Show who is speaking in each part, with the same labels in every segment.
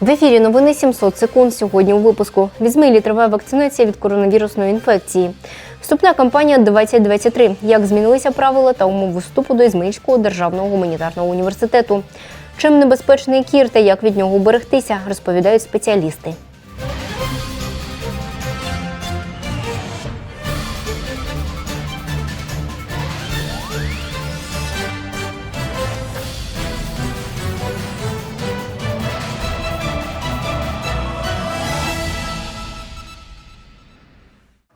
Speaker 1: В ефірі новини 700 секунд. Сьогодні у випуску. В Ізмаїлі триває вакцинація від коронавірусної інфекції. Вступна кампанія 2023. Як змінилися правила та умови вступу до Ізмаїльського державного гуманітарного університету? Чим небезпечний кір та як від нього берегтися, розповідають спеціалісти.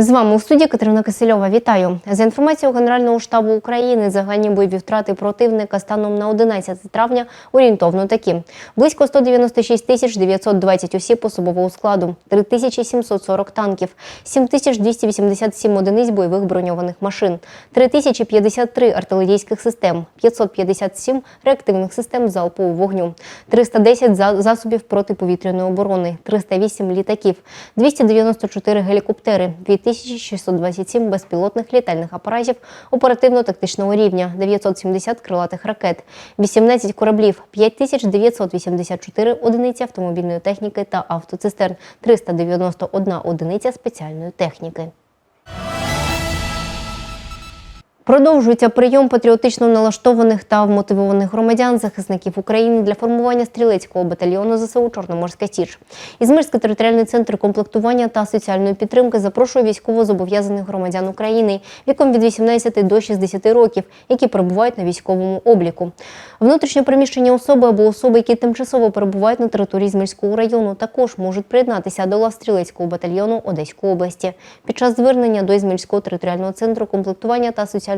Speaker 1: З вами у студії Катерина Кисельова. Вітаю. За інформацією Генерального штабу України, загальні бойові втрати противника станом на 11 травня орієнтовно такі: близько 196 тисяч 920 осіб особового складу, 3740 танків, 7287 одиниць бойових броньованих машин, 3053 артилерійських систем, 557 реактивних систем залпового вогню, 310 за- засобів протиповітряної оборони, 308 літаків, 294 гелікоптери, 2627 безпілотних літальних апаратів оперативно-тактичного рівня, 970 крилатих ракет, 18 кораблів, 5984 одиниці автомобільної техніки та автоцистерн, 391 одиниця спеціальної техніки. Продовжується прийом патріотично налаштованих та вмотивованих громадян, захисників України для формування стрілецького батальйону ЗСУ Чорноморська Січ. Ізмирський територіальний центр комплектування та соціальної підтримки запрошує військово-зобов'язаних громадян України віком від 18 до 60 років, які перебувають на військовому обліку. Внутрішньо переміщені особи або особи, які тимчасово перебувають на території Ізмирського району, також можуть приєднатися до лав стрілецького батальйону Одеської області. Під час звернення до Ізмельського територіального центру комплектування та соціальної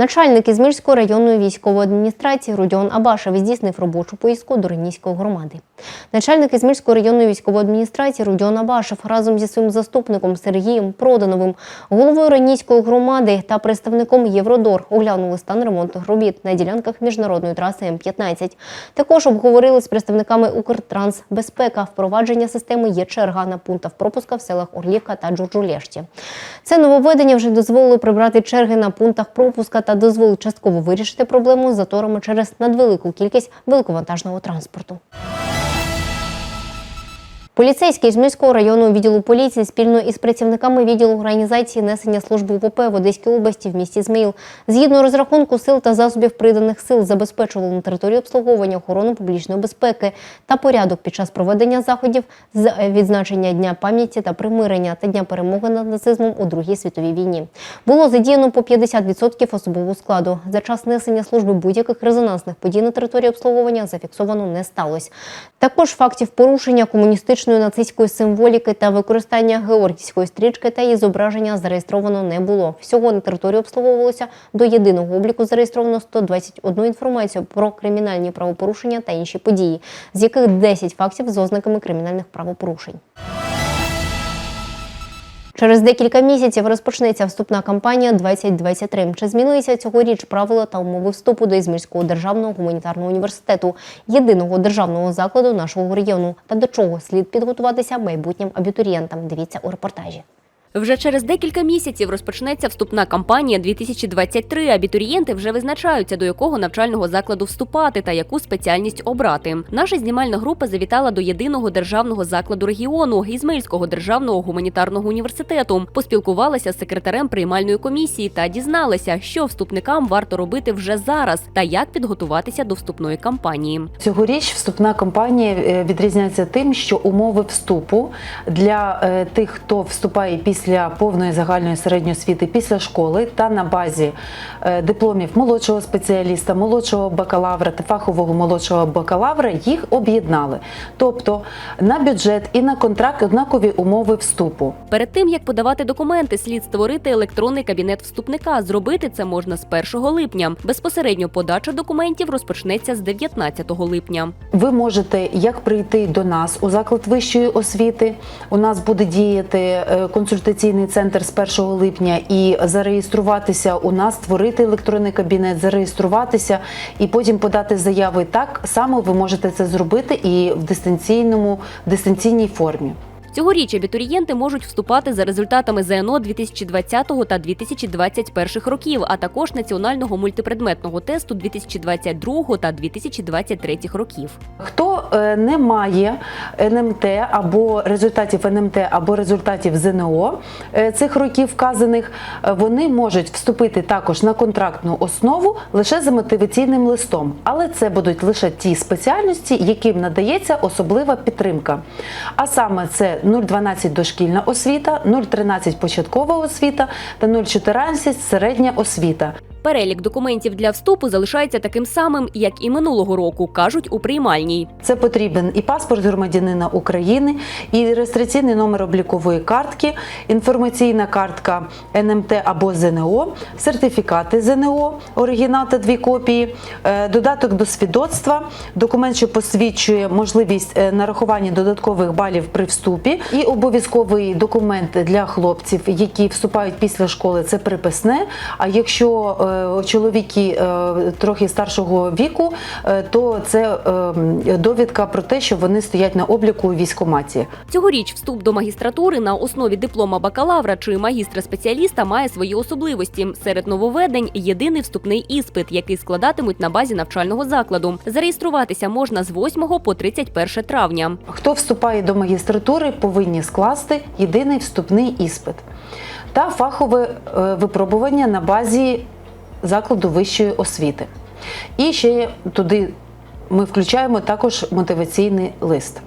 Speaker 1: Начальник Ізмільської районної військової адміністрації Родіон Абашев здійснив робочу поїздку до Ренійської громади. Начальник Ізмільської районної військової адміністрації Родіон Абашев разом зі своїм заступником Сергієм Продановим, головою Ренійської громади та представником Євродор оглянули стан ремонтних робіт на ділянках міжнародної траси М-15. Також обговорили з представниками Укртрансбезпека впровадження системи Є-черга на пунктах пропуска в селах Орлівка та Джурджулєшті. Це нововведення вже дозволило прибрати черги на пунктах пропуска дозволить частково вирішити проблему з заторами через надвелику кількість великовантажного транспорту. Поліцейський з міського районного відділу поліції спільно із працівниками відділу організації несення служби УПП в Одеській області в місті Зміїл згідно розрахунку сил та засобів приданих сил забезпечували на території обслуговування охорону публічної безпеки та порядок під час проведення заходів з відзначення дня пам'яті та примирення та дня перемоги над нацизмом у Другій світовій війні. Було задіяно по 50% особового складу. За час несення служби будь-яких резонансних подій на території обслуговування зафіксовано не сталося. Також фактів порушення комуністичної нацистської символіки та використання георгійської стрічки та її зображення зареєстровано не було. Всього на території обслуговувалося до єдиного обліку зареєстровано 121 інформацію про кримінальні правопорушення та інші події, з яких 10 фактів з ознаками кримінальних правопорушень. Через декілька місяців розпочнеться вступна кампанія 2023. Чи змінилися цьогоріч правила та умови вступу до Ізмірського державного гуманітарного університету, єдиного державного закладу нашого регіону? Та до чого слід підготуватися майбутнім абітурієнтам? Дивіться у репортажі.
Speaker 2: Вже через декілька місяців розпочнеться вступна кампанія 2023. Абітурієнти вже визначаються, до якого навчального закладу вступати та яку спеціальність обрати. Наша знімальна група завітала до єдиного державного закладу регіону Ізмаїльського державного гуманітарного університету. Поспілкувалася з секретарем приймальної комісії та дізналася, що вступникам варто робити вже зараз та як підготуватися до вступної кампанії.
Speaker 3: Цьогоріч вступна кампанія е, відрізняється тим, що умови вступу для е, тих, хто вступає після повної загальної середньої освіти після школи та на базі е, дипломів молодшого спеціаліста, молодшого бакалавра та фахового молодшого бакалавра, їх об'єднали. Тобто на бюджет і на контракт однакові умови вступу.
Speaker 2: Перед тим як подавати документи, слід створити електронний кабінет вступника. Зробити це можна з 1 липня. Безпосередньо подача документів розпочнеться з 19 липня.
Speaker 3: Ви можете як прийти до нас у заклад вищої освіти. У нас буде діяти е, консультаційний центр з 1 липня і зареєструватися у нас, створити електронний кабінет, зареєструватися і потім подати заяви. Так само ви можете це зробити і в дистанційному в дистанційній формі.
Speaker 2: Цьогоріч абітурієнти можуть вступати за результатами ЗНО 2020 та 2021 років, а також національного мультипредметного тесту 2022 та 2023 років.
Speaker 3: Хто е, не має НМТ або результатів НМТ або результатів ЗНО е, цих років вказаних, е, вони можуть вступити також на контрактну основу лише за мотиваційним листом, але це будуть лише ті спеціальності, яким надається особлива підтримка. А саме це 0,12 дошкільна освіта, 0,13 початкова освіта та 0,14 середня освіта.
Speaker 2: Перелік документів для вступу залишається таким самим, як і минулого року, кажуть у приймальній.
Speaker 3: Це потрібен і паспорт громадянина України, і реєстраційний номер облікової картки, інформаційна картка НМТ або ЗНО, сертифікати ЗНО, оригінал та дві копії, е, додаток до свідоцтва, документ, що посвідчує можливість е, нарахування додаткових балів при вступі, і обов'язковий документ для хлопців, які вступають після школи, це приписне. А якщо е, чоловіки е, трохи старшого віку, е, то це е, довідка про те, що вони стоять на обліку у військкоматі.
Speaker 2: Цьогоріч вступ до магістратури на основі диплома бакалавра чи магістра-спеціаліста має свої особливості. Серед нововведень єдиний вступний іспит, який складатимуть на базі навчального закладу. Зареєструватися можна з 8 по 31 травня.
Speaker 3: Хто вступає до магістратури, повинні скласти єдиний вступний іспит та фахове е, випробування на базі закладу вищої освіти. І ще туди ми включаємо також мотиваційний лист.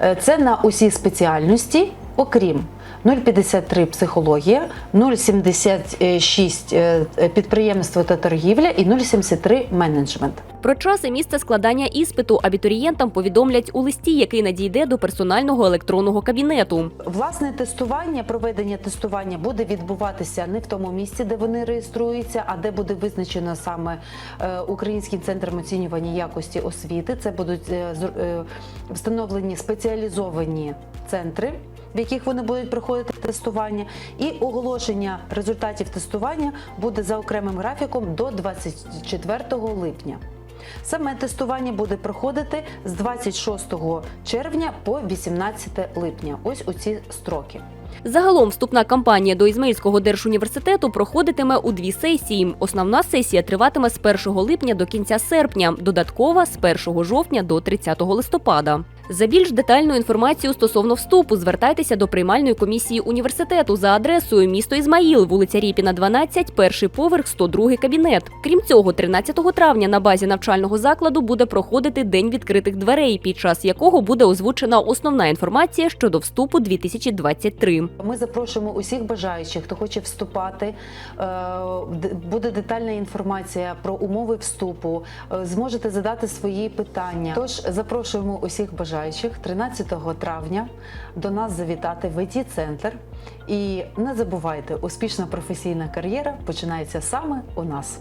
Speaker 3: Е, Це на усі спеціальності, окрім 0,53 психологія, 0,76 е, підприємство та торгівля і 0,73 менеджмент.
Speaker 2: Про час і місце складання іспиту абітурієнтам повідомлять у листі, який надійде до персонального електронного кабінету.
Speaker 3: Власне тестування, проведення тестування буде відбуватися не в тому місці, де вони реєструються, а де буде визначено саме е, Українським центром оцінювання якості освіти. Це будуть е, е, встановлені спеціалізовані центри. В яких вони будуть проходити тестування, і оголошення результатів тестування буде за окремим графіком до 24 липня. Саме тестування буде проходити з 26 червня по 18 липня. Ось у ці строки.
Speaker 2: Загалом вступна кампанія до Ізмаїльського держуніверситету проходитиме у дві сесії. Основна сесія триватиме з 1 липня до кінця серпня, додаткова з 1 жовтня до 30 листопада. За більш детальну інформацію стосовно вступу звертайтеся до приймальної комісії університету за адресою місто Ізмаїл, вулиця Ріпіна, 12, перший поверх, 102 кабінет. Крім цього, 13 травня на базі навчального закладу буде проходити день відкритих дверей, під час якого буде озвучена основна інформація щодо вступу 2023.
Speaker 3: Ми запрошуємо усіх бажаючих, хто хоче вступати. Е, Буде детальна інформація про умови вступу. Е, Зможете задати свої питання. Тож запрошуємо усіх бажаючих 13 травня до нас завітати в it центр І не забувайте, успішна професійна кар'єра починається саме у нас.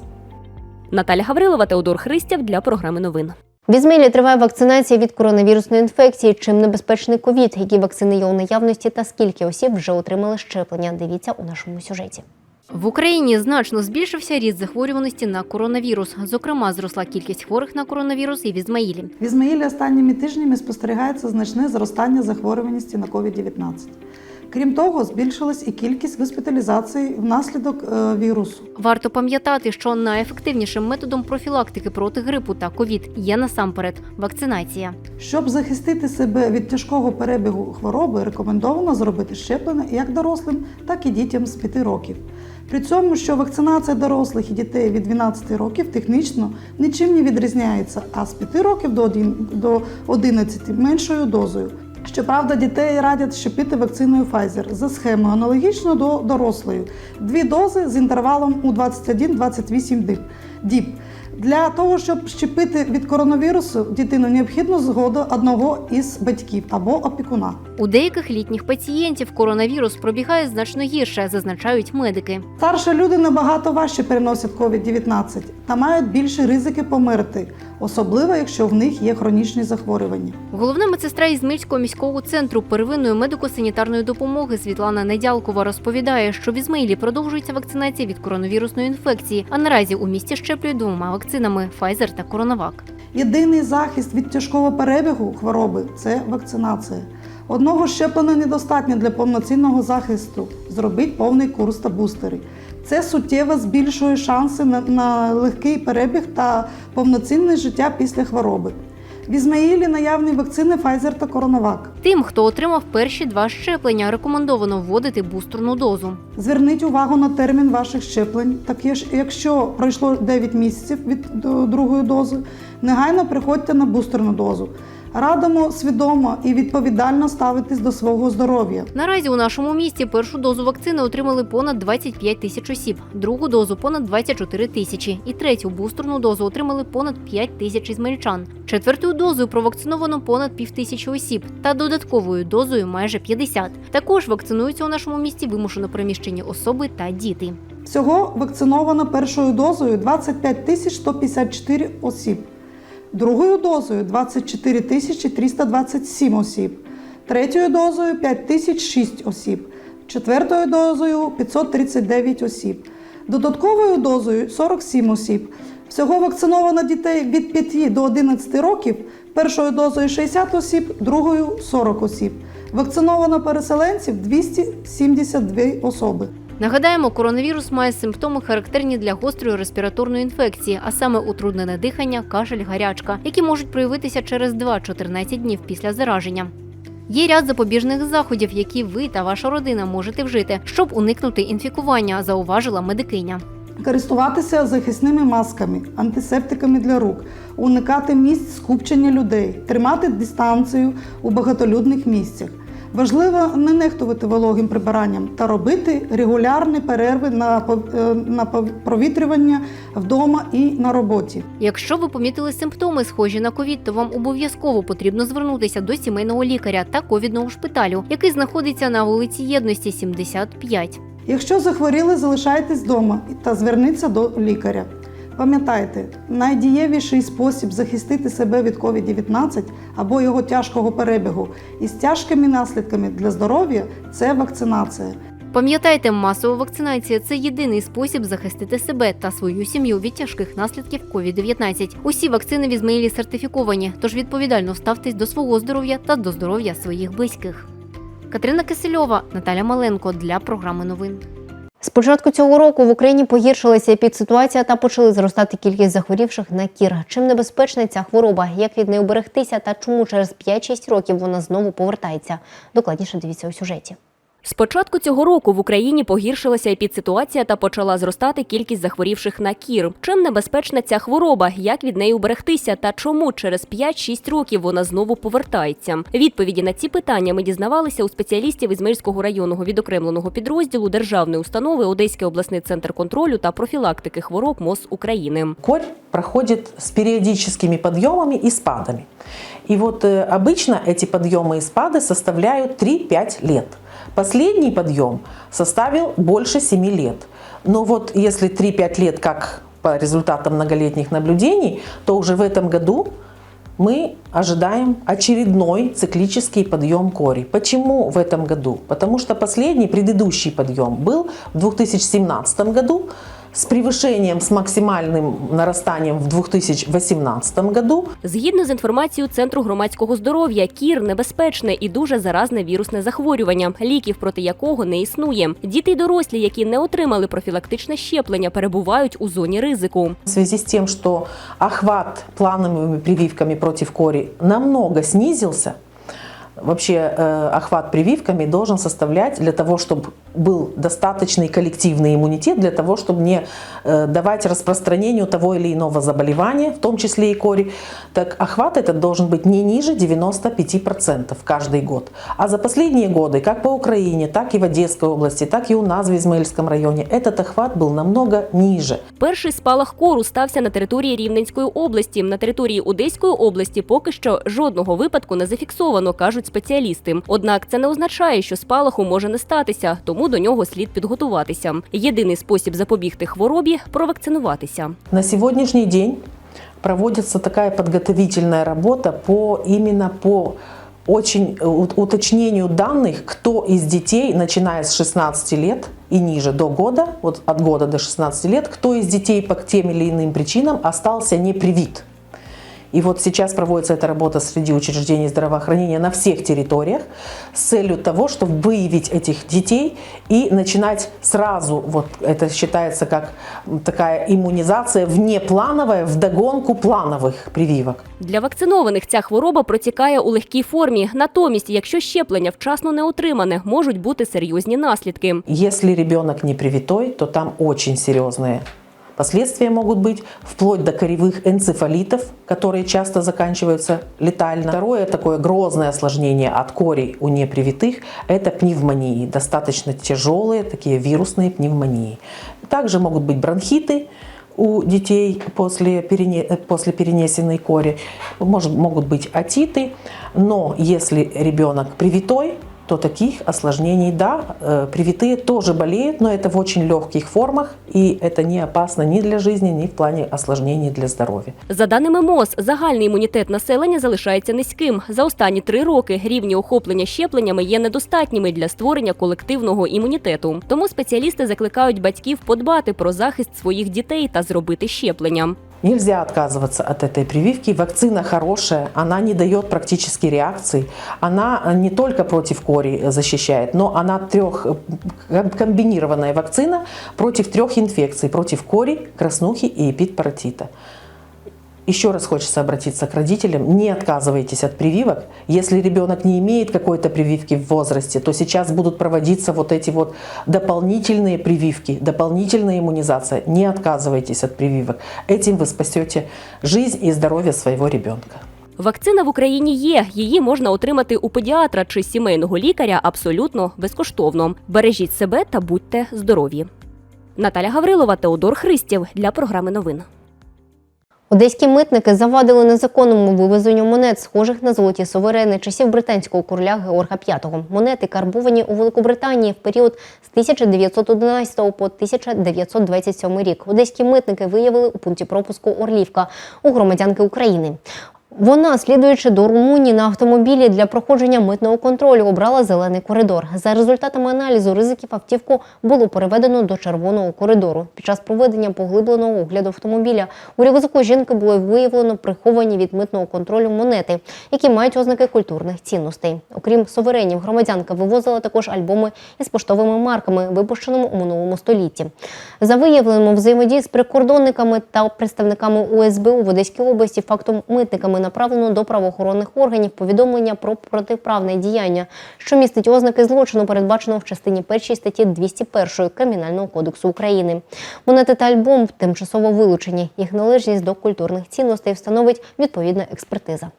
Speaker 2: Наталя Гаврилова, Теодор Христяв для програми новин.
Speaker 1: В Ізмаїлі триває вакцинація від коронавірусної інфекції. Чим небезпечний ковід, які вакцини є у наявності та скільки осіб вже отримали щеплення. Дивіться у нашому сюжеті. В Україні значно збільшився ріст захворюваності на коронавірус. Зокрема, зросла кількість хворих на коронавірус і в Ізмаїлі.
Speaker 4: В Ізмаїлі останніми тижнями спостерігається значне зростання захворюваності на COVID-19. Крім того, збільшилась і кількість госпіталізацій внаслідок е, вірусу.
Speaker 1: Варто пам'ятати, що найефективнішим методом профілактики проти грипу та ковід є насамперед вакцинація.
Speaker 4: Щоб захистити себе від тяжкого перебігу хвороби, рекомендовано зробити щеплення як дорослим, так і дітям з 5 років. При цьому, що вакцинація дорослих і дітей від 12 років технічно нічим не відрізняється, а з 5 років до 11 меншою дозою. Щоправда, дітей радять щепити вакциною Pfizer за схемою аналогічно до дорослої. Дві дози з інтервалом у 21-28 діб. Для того, щоб щепити від коронавірусу дитину, необхідно згода одного із батьків або опікуна.
Speaker 1: У деяких літніх пацієнтів коронавірус пробігає значно гірше, зазначають медики.
Speaker 4: Старші люди набагато важче переносять COVID-19 та мають більші ризики померти, особливо якщо в них є хронічні захворювання.
Speaker 1: Головна медсестра Ізмільського міського центру первинної медико-санітарної допомоги Світлана Недялкова розповідає, що в Ізмаїлі продовжується вакцинація від коронавірусної інфекції, а наразі у місті щеплюють двома вакцинами Pfizer та Коронавак.
Speaker 4: Єдиний захист від тяжкого перебігу хвороби це вакцинація. Одного щеплення недостатньо для повноцінного захисту. Зробіть повний курс та бустери. Це суттєво збільшує шанси на, на легкий перебіг та повноцінне життя після хвороби. В Ізмаїлі наявні вакцини Pfizer та CoronaVac.
Speaker 2: Тим, хто отримав перші два щеплення, рекомендовано вводити бустерну дозу.
Speaker 4: Зверніть увагу на термін ваших щеплень. Так якщо пройшло 9 місяців від другої дози, негайно приходьте на бустерну дозу. Радимо свідомо і відповідально ставитись до свого здоров'я.
Speaker 2: Наразі у нашому місті першу дозу вакцини отримали понад 25 тисяч осіб, другу дозу понад 24 тисячі, і третю бустерну дозу отримали понад 5 тисяч ізмельчан. Четвертою дозою провакциновано понад півтисячі осіб та додатковою дозою майже 50. Також вакцинуються у нашому місті вимушено переміщені особи та діти.
Speaker 4: Всього вакциновано першою дозою 25 тисяч 154 осіб, другою дозою 24 тисячі 327 осіб, третьою дозою 5 тисяч 6 осіб, четвертою дозою 539 осіб, додатковою дозою 47 осіб. Всього вакциновано дітей від 5 до 11 років, першою дозою 60 осіб, другою 40 осіб. Вакциновано переселенців 272 особи.
Speaker 2: Нагадаємо, коронавірус має симптоми характерні для гострої респіраторної інфекції, а саме утруднене дихання, кашель, гарячка, які можуть проявитися через 2-14 днів після зараження. Є ряд запобіжних заходів, які ви та ваша родина можете вжити, щоб уникнути інфікування, зауважила медикиня.
Speaker 4: Користуватися захисними масками, антисептиками для рук, уникати місць скупчення людей, тримати дистанцію у багатолюдних місцях. Важливо не нехтувати вологим прибиранням та робити регулярні перерви на е, на провітрювання вдома і на роботі.
Speaker 2: Якщо ви помітили симптоми, схожі на ковід, то вам обов'язково потрібно звернутися до сімейного лікаря та ковідного шпиталю, який знаходиться на вулиці Єдності 75.
Speaker 4: Якщо захворіли, залишайтесь вдома та зверніться до лікаря. Пам'ятайте, найдієвіший спосіб захистити себе від COVID-19 або його тяжкого перебігу із тяжкими наслідками для здоров'я це вакцинація.
Speaker 2: Пам'ятайте, масова вакцинація це єдиний спосіб захистити себе та свою сім'ю від тяжких наслідків COVID-19. Усі вакцини в Ізмаїлі сертифіковані, тож відповідально ставтесь до свого здоров'я та до здоров'я своїх близьких. Катерина Кисельова, Наталя Маленко для програми новин.
Speaker 1: З початку цього року в Україні погіршилася епідситуація та почали зростати кількість захворівших на кір. Чим небезпечна ця хвороба, як від неї уберегтися та чому через 5-6 років вона знову повертається? Докладніше дивіться у сюжеті.
Speaker 2: З початку цього року в Україні погіршилася епідситуація та почала зростати кількість захворівших на кір. Чим небезпечна ця хвороба, як від неї уберегтися та чому через 5-6 років вона знову повертається? Відповіді на ці питання ми дізнавалися у спеціалістів Ізмельського районного відокремленого підрозділу державної установи Одеський обласний центр контролю та профілактики хвороб МОЗ України.
Speaker 5: Корь проходит с периодическими подъемами и спадами. И вот э, обычно эти подъемы и спады составляют 3-5 лет. Последний подъем составил больше 7 лет. Но вот если 3-5 лет, как по результатам многолетних наблюдений, то уже в этом году мы ожидаем очередной циклический подъем кори. Почему в этом году? Потому что последний, предыдущий подъем был в 2017 году с превышением, с максимальным нарастанием в 2018 году.
Speaker 2: Згідно з інформацією Центру громадського здоров'я, кір небезпечне і дуже заразне вірусне захворювання, ліків проти якого не існує. Діти й дорослі, які не отримали профілактичне щеплення, перебувають у зоні ризику.
Speaker 5: В связи с тем, что охват плановыми прививками против кори намного снизился, вообще э, охват прививками должен составлять для того, чтобы был достаточный коллективный иммунитет, для того, чтобы не э, давать распространению того или иного заболевания, в том числе и кори, так охват этот должен быть не ниже 95% каждый год. А за последние годы, как по Украине, так и в Одесской области, так и у нас в Измаильском районе, этот охват был намного ниже.
Speaker 2: Перший спалах кору стався на території Рівненської області. На території Одеської області поки що жодного випадку не зафіксовано, кажуть спеціалісти. Однак це не означає, що спалаху може не статися, тому до нього слід підготуватися. Єдиний спосіб запобігти хворобі провакцинуватися.
Speaker 5: На сегодняшний день проводится такая подготовительная работа по именно по очень э, у- уточнению данных, кто из детей, начиная с 16 лет и ниже до года, вот от года до 16 лет, кто из детей по тем или иным причинам остался не привит. И вот сейчас проводится эта работа среди учреждений здравоохранения на всех территориях с целью того, чтобы выявить этих детей и начинать сразу, вот это считается как такая иммунизация внеплановая, вдогонку плановых прививок.
Speaker 2: Для вакцинованих ця хвороба протікає у легкій формі. Натомість, якщо щеплення вчасно не отримане, можуть бути серйозні наслідки.
Speaker 5: Если ребенок не привитой, то там очень серьезные последствия могут быть, вплоть до коревых энцефалитов, которые часто заканчиваются летально. Второе такое грозное осложнение от корей у непривитых – это пневмонии, достаточно тяжелые такие вирусные пневмонии. Также могут быть бронхиты, у детей после, перене- после перенесенной кори, Может, могут быть отиты, но если ребенок привитой, то таких осложнений, да, э, привитые тоже болеют, но это в очень легких формах, и это не опасно ни для жизни, ни в плане осложнений для здоровья.
Speaker 2: За даними МОЗ, загальний імунітет населення залишається низьким. За останні три роки рівні охоплення щепленнями є недостатніми для створення колективного імунітету. Тому спеціалісти закликають батьків подбати про захист своїх дітей та зробити щеплення.
Speaker 5: Нельзя отказываться от этой прививки. Вакцина хорошая, она не дает практически реакций. Она не только против кори защищает, но она трех, э, комбинированная вакцина против трех инфекций. Против кори, краснухи и эпидпаратита. Еще раз хочется обратиться к родителям. Не отказывайтесь от прививок. Если ребенок не имеет какой-то прививки в возрасте, то сейчас будут проводиться вот эти вот дополнительные прививки, дополнительная иммунизация. Не отказывайтесь от прививок. Этим вы спасете жизнь и здоровье своего ребенка.
Speaker 2: Вакцина в Україні є. Її можна отримати у педіатра чи сімейного лікаря абсолютно безкоштовно. Бережіть себе та будьте здорові. Наталя Гаврилова, Теодор Христів для програми новин.
Speaker 1: Одеські митники завадили незаконному вивезенню монет, схожих на золоті суверени часів британського короля Георга V. Монети карбовані у Великобританії в період з 1911 по 1927 рік. Одеські митники виявили у пункті пропуску Орлівка у громадянки України. Вона, слідуючи до Румунії на автомобілі для проходження митного контролю, обрала зелений коридор. За результатами аналізу ризиків автівку було переведено до червоного коридору. Під час проведення поглибленого огляду автомобіля у рюкзаку жінки було виявлено приховані від митного контролю монети, які мають ознаки культурних цінностей. Окрім суверенів, громадянка вивозила також альбоми із поштовими марками, випущеними у минулому столітті. За виявленим взаємодії з прикордонниками та представниками УСБУ в Одеській області фактом митниками направлено до правоохоронних органів повідомлення про протиправне діяння, що містить ознаки злочину, передбаченого в частині першій статті 201 Кримінального кодексу України. Монети та альбом тимчасово вилучені. Їх належність до культурних цінностей встановить відповідна експертиза.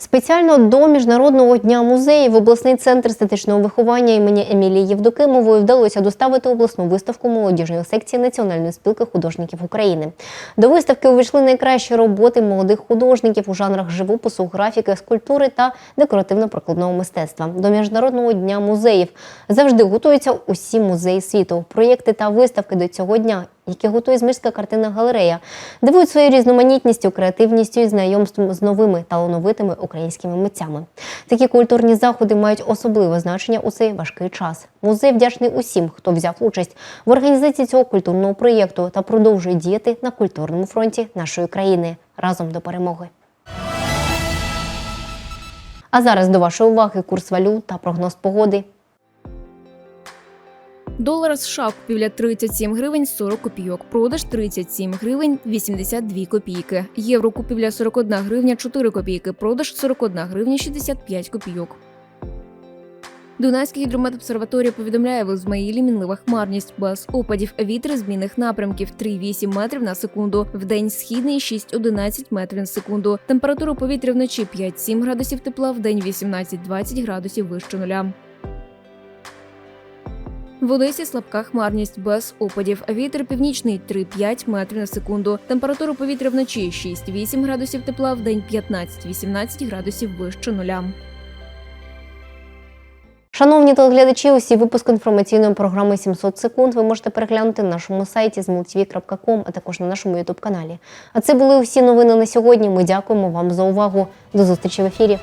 Speaker 1: Спеціально до Міжнародного дня музеїв обласний центр естетичного виховання імені Емілії Євдокимової вдалося доставити обласну виставку молодіжної секції Національної спілки художників України. До виставки увійшли найкращі роботи молодих художників у жанрах живопису, графіки, скульптури та декоративно-прикладного мистецтва. До Міжнародного дня музеїв завжди готуються усі музеї світу. Проєкти та виставки до цього дня які готує Змирська картинна галерея, дивують своєю різноманітністю, креативністю і знайомством з новими талановитими українськими митцями. Такі культурні заходи мають особливе значення у цей важкий час. Музей вдячний усім, хто взяв участь в організації цього культурного проєкту та продовжує діяти на культурному фронті нашої країни разом до перемоги. А зараз до вашої уваги курс валют та прогноз погоди.
Speaker 6: Долар США купівля 37 гривень 40 копійок, продаж 37 гривень 82 копійки. Євро купівля 41 гривня 4 копійки, продаж 41 гривня 65 копійок. Дунайська гідрометобсерваторія повідомляє в Ізмаїлі мінлива хмарність без опадів. Вітер змінних напрямків 3,8 метрів на секунду. В день східний 6-11 метрів на секунду. Температура повітря вночі 5-7 градусів тепла, в день 18-20 градусів вище нуля. В Одесі слабка хмарність без опадів. Вітер північний 3-5 метрів на секунду. Температура повітря вночі 6-8 градусів тепла, в день 15-18 градусів вище нуля.
Speaker 1: Шановні телеглядачі, усі випуски інформаційної програми «700 секунд ви можете переглянути на нашому сайті zmultv.com, а також на нашому ютуб каналі. А це були усі новини на сьогодні. Ми дякуємо вам за увагу. До зустрічі в ефірі.